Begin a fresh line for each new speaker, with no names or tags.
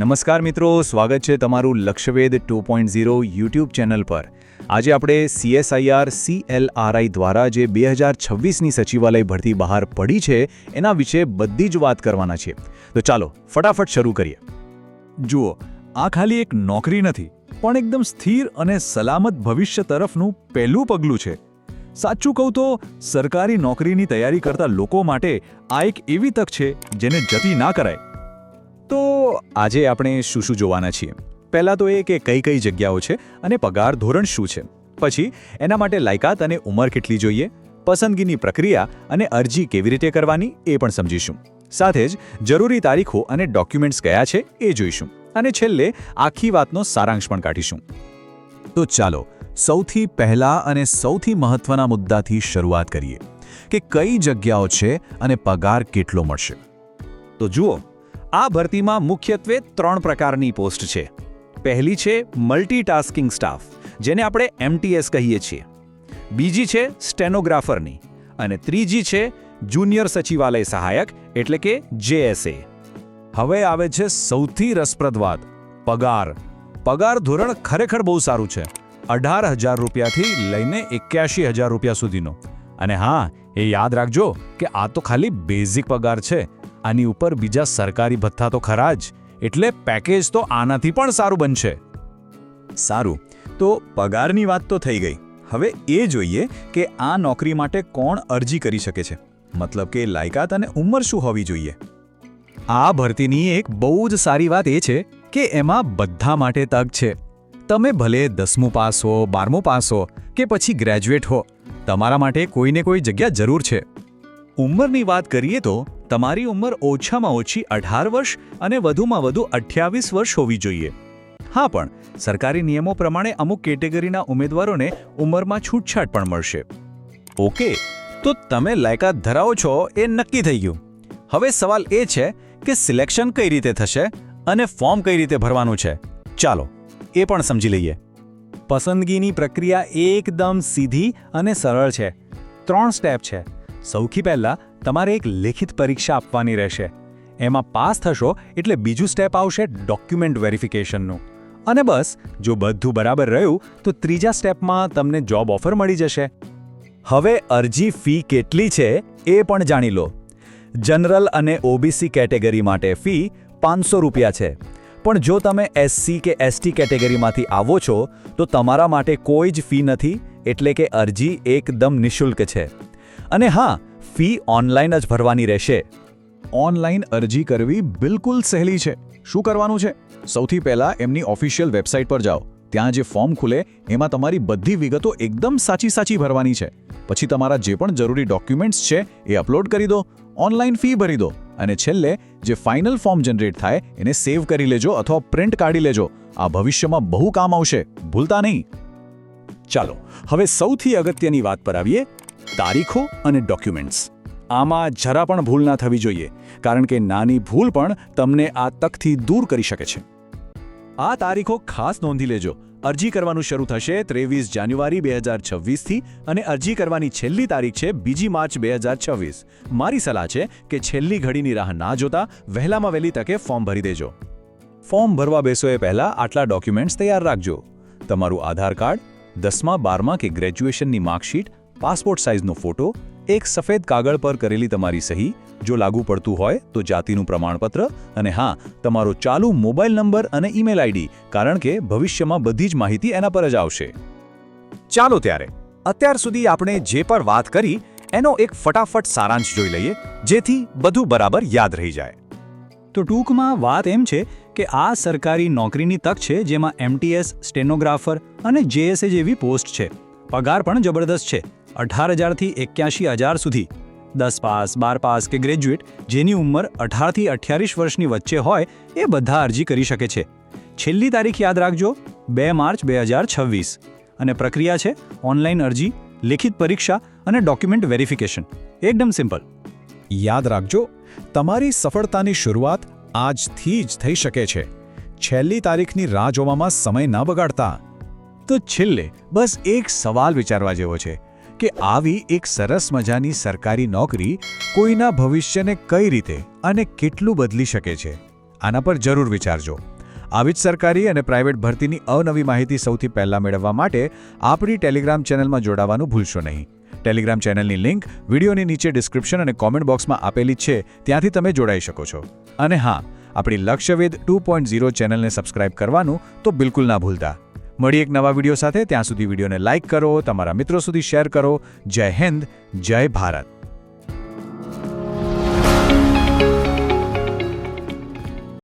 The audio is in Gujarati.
નમસ્કાર મિત્રો, સ્વાગત છે તમારું Lakshyaved two point zero YouTube channel પર. આજે આપણે સીએસઆઈઆર સીએલઆરઆઈ દ્વારા જે બે હજાર છવ્વીસની સચિવાલય ભરતી બહાર પડી છે, એના વિશે બધી જ વાત કરવાના છીએ. તો ચાલો, ફટાફટ શરૂ કરીએ.
જુઓ, આ ખાલી એક નોકરી નથી, પણ એકદમ સ્થિર અને સલામત ભવિષ્ય તરફનું પહેલું પગલું છે. સાચું કહું તો, સરકારી નોકરીની તૈયારી કરતા લોકો માટે આ એક એવી તક છે, જેને જતી ના કરાય.
તો આજે આપણે શું શું જોવાના છીએ? પહેલાં તો એ કે કઈ કઈ જગ્યાઓ છે અને પગાર ધોરણ શું છે? પછી એના માટે લાયકાત અને ઉંમર કેટલી જોઈએ? પસંદગીની પ્રક્રિયા અને અરજી કેવી રીતે કરવાની એ પણ સમજીશું. સાથે જ જરૂરી તારીખો અને ડોક્યુમેન્ટ્સ કયા છે એ જોઈશું. અને છેલ્લે આખી વાતનો સારાંશ પણ કાઢીશું. તો ચાલો સૌથી પહેલા અને સૌથી મહત્વના મુદ્દાથી શરૂઆત કરીએ કે કઈ જગ્યાઓ છે અને પગાર કેટલો મળશે? તો જુઓ આ ભરતીમાં મુખ્યત્વે ત્રણ પ્રકારની પોસ્ટ છે. પહેલી છે મલ્ટીટાસ્કિંગ સ્ટાફ, જેને આપણે એમટીએસ કહીએ છીએ. બીજી છે સ્ટેનોગ્રાફરની અને ત્રીજી છે જુનિયર સચિવાલય સહાયક, એટલે કે જેએસએ
હવે આવે છે સૌથી રસપ્રદ વાત, પગાર. પગાર ધોરણ ખરેખર બહુ સારું છે. અઢાર હજાર રૂપિયાથી લઈને એક્યાસી હજાર રૂપિયા સુધીનો. અને હા, એ યાદ રાખજો કે આ તો ખાલી બેઝિક પગાર છે. આની ઉપર બીજા સરકારી ભથ્થા તો ખરા જ, એટલે પેકેજ તો આનાથી પણ સારું બનશે.
સારું. તો પગારની વાત તો થઈ ગઈ. હવે એ જોઈએ કે આ નોકરી માટે કોણ અરજી કરી શકે છે. મતલબ કે લાયકાત અને ઉંમર શું હોવી જોઈએ? આ ભરતીની એક બહુ જ સારી વાત એ છે કે એમાં બધા માટે તક છે. તમે ભલે દસમું પાસ હો, બારમું પાસ હો કે પછી ગ્રેજ્યુએટ હો, તમારા માટે કોઈને કોઈ જગ્યા જરૂર છે. ઉંમરની વાત કરીએ તો તમારી ઉંમર ઓછામાં ઓછી અઢાર વર્ષ અને વધુમાં વધુ અઠ્યાવીસ વર્ષ હોવી જોઈએ. હા, પણ સરકારી નિયમો પ્રમાણે અમુક કેટેગરીના ઉમેદવારોને ઉંમરમાં છૂટછાટ પણ મળશે. ઓકે, તો તમે લાયકાત ધરાવો છો એ નક્કી થઈ ગયું. હવે સવાલ એ છે કે સિલેક્શન કઈ રીતે થશે અને ફોર્મ કઈ રીતે ભરવાનું છે? ચાલો, એ પણ સમજી લઈએ. પસંદગીની પ્રક્રિયા એકદમ સીધી અને સરળ છે. ત્રણ સ્ટેપ છે. સૌથી પહેલાં તમારે એક લેખિત પરીક્ષા આપવાની રહેશે. એમાં પાસ થશો એટલે બીજું સ્ટેપ આવશે ડોક્યુમેન્ટ વેરિફિકેશનનું. અને બસ, જો બધું બરાબર રહ્યું, તો ત્રીજા સ્ટેપમાં તમને જોબ ઓફર મળી જશે. હવે અરજી ફી કેટલી છે એ પણ જાણી લો. જનરલ અને ઓબીસી કેટેગરી માટે ફી પાંચસો રૂપિયા છે. પણ જો તમે એસસી કે એસટી કેટેગરીમાંથી આવો છો, તો તમારા માટે કોઈ જ ફી નથી, એટલે કે અરજી એકદમ નિઃશુલ્ક છે. અને હા ફી ઓનલાઈન જ ભરવાની રહેશે.
ઓનલાઈન અરજી કરવી બિલકુલ સહેલી છે. શું કરવાનું છે? સૌથી પહેલા એમની ઓફિશિયલ વેબસાઇટ પર જાઓ. ત્યાં જે ફોર્મ ખુલે, એમાં તમારી બધી વિગતો એકદમ સાચી સાચી ભરવાની છે. પછી તમારા જે પણ જરૂરી ડોક્યુમેન્ટ્સ છે, એ અપલોડ કરી દો. ઓનલાઈન ફી ભરી દો. અને છેલ્લે, જે ફાઇનલ ફોર્મ જનરેટ થાય, એને સેવ કરી લેજો અથવા પ્રિન્ટ કાઢી લેજો. આ ભવિષ્યમાં બહુ કામ આવશે. ભૂલતા નહીં. ચાલો, હવે સૌથી અગત્યની વાત પર આવીએ. તારીખો અને ડોક્યુમેન્ટ્સ. આમાં જરા પણ ભૂલ ના થવી જોઈએ, કારણ કે નાની ભૂલ પણ તમને આ તકથી દૂર કરી શકે છે. આ તારીખો ખાસ નોંધી લેજો. અરજી કરવાનું શરૂ થશે ત્રેવીસ જાન્યુઆરી બે હજાર છવ્વીસથી અને અરજી કરવાની છેલ્લી તારીખ છે બીજી માર્ચ બે હજાર છવ્વીસ. મારી સલાહ છે કે છેલ્લી ઘડીની રાહ ના જોતા વહેલામાં વહેલી તકે ફોર્મ ભરી દેજો. ફોર્મ ભરવા બેસો એ પહેલાં આટલા ડોક્યુમેન્ટ્સ તૈયાર રાખજો. તમારું આધાર કાર્ડ દસમા બારમા કે ગ્રેજ્યુએશનની માર્કશીટ પાસપોર્ટ સાઇઝનો ફોટો, એક સફેદ કાગળ પર કરેલી તમારી સહી, જો લાગુ પડતું હોય તો જાતિનું પ્રમાણપત્ર અને હા, તમારો ચાલુ મોબાઈલ નંબર અને ઈમેલ આઈડી, કારણ કે ભવિષ્યમાં બધી જ માહિતી એના પર જ આવશે. ચાલો ત્યારે, અત્યાર સુધી આપણે જે પણ વાત કરી, એનો એક ફટાફટ સારાંશ જોઈ લઈએ, જેથી બધું બરાબર યાદ રહી જાય. તો ટૂંકમાં વાત એમ છે કે આ સરકારી નોકરીની તક છે જેમાં એમટીએસ સ્ટેનોગ્રાફર અને જેએસએ જેવી પોસ્ટ છે. પગાર પણ જબરદસ્ત છે. અઢાર હજારથી એક્યાસી હજાર સુધી. દસ પાસ, બાર પાસ કે ગ્રેજ્યુએટ જેની ઉંમર અઢારથી અઠ્યાવીસ વર્ષની વચ્ચે હોય એ બધા અરજી કરી શકે છે. છેલ્લી તારીખ યાદ રાખજો, બે માર્ચ બે હજાર છવ્વીસ. અને પ્રક્રિયા છે ઓનલાઈન અરજી, લેખિત પરીક્ષા અને ડોક્યુમેન્ટ વેરિફિકેશન. એકદમ સિમ્પલ. યાદ રાખજો, તમારી સફળતાની શરૂઆત આજથી જ થઈ શકે છે. છેલ્લી તારીખની રાહ જોવામાં સમય ન બગાડતા. તો છેલ્લે બસ એક સવાલ વિચારવા જેવો છે. કે આવી એક સરસ મજાની સરકારી નોકરી કોઈના ભવિષ્યને કઈ રીતે અને કેટલું બદલી શકે છે?
આના પર જરૂર વિચારજો. આવી જ સરકારી અને પ્રાઇવેટ ભરતીની અવનવી માહિતી સૌથી પહેલાં મેળવવા માટે આપણી ટેલિગ્રામ ચેનલમાં જોડાવાનું ભૂલશો નહીં. ટેલિગ્રામ ચેનલની લિંક વિડીયોની નીચે ડિસ્ક્રિપ્શન અને કોમેન્ટ બોક્સમાં આપેલી છે, ત્યાંથી તમે જોડાઈ શકો છો. અને હા, આપણી લક્ષ્યવેદ ટુ પોઈન્ટ ઝીરો ચેનલને સબસ્ક્રાઇબ કરવાનું તો બિલકુલ ના ભૂલતા. મળી એક નવા વીડિયો સાથે. ત્યાં સુધી વિડીયોને લાઇક કરો, તમારા મિત્રો સુધી શેર કરો. જય હિન્દ, જય ભારત.